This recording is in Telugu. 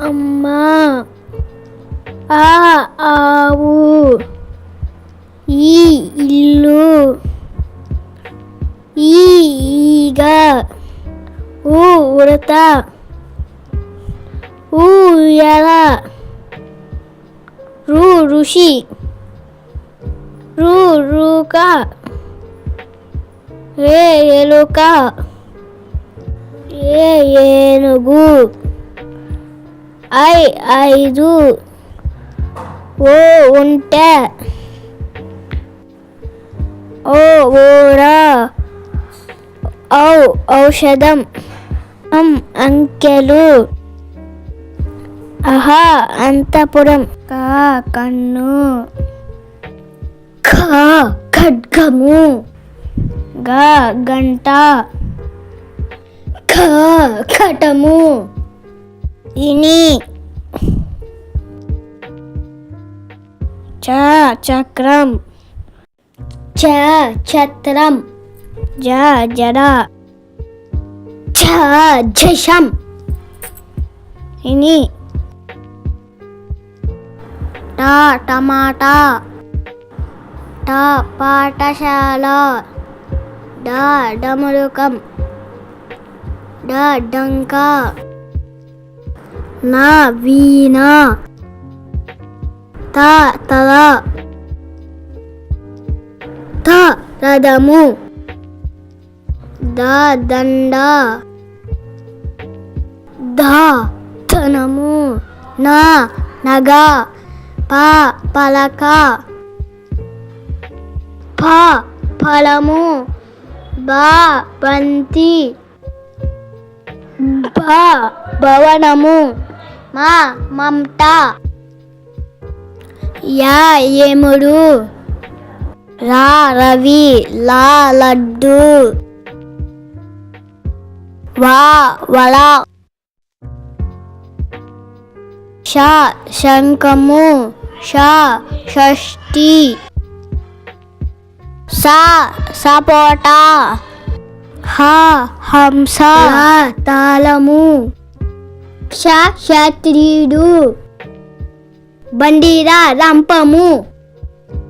అమ్మ. ఆ ఆవు. ఈ ఇల్లు. ఈ ఈగ. ఊ ఉడత ఊ రు ఋషి. రు రుక. రే ఎలుక. ఏ ఏనుగు. ఐ ఐదు. ఓ ఉంటే. ఓ ఓరా. ఔ ఔషధం. అం అంకెలు. అహా అంతపురం. కా కన్ను. ఖ ఖడ్గము. గా గంట. ఖ ఖటము. ఇని చ చక్రం చ ఛత్రం జ జడ ఛ ఝషం ఇని ట టమాటా ట పాఠశాల డ డమరుకం డ డంకా నా వీణ. త తల. త రథము. ద దండ. ధ ధనము. నా నగ. ప పలక. ఫ ఫలము. బ బంతి. భ భవనము. మా మమట యా యముడు రా రవి లా లడ్డు. వా వల. ష శంఖము. ష షష్ఠి. సా సపోటా. హ హంస. తాళము. క్ష క్షత్రియుడు బండిరా రంపము.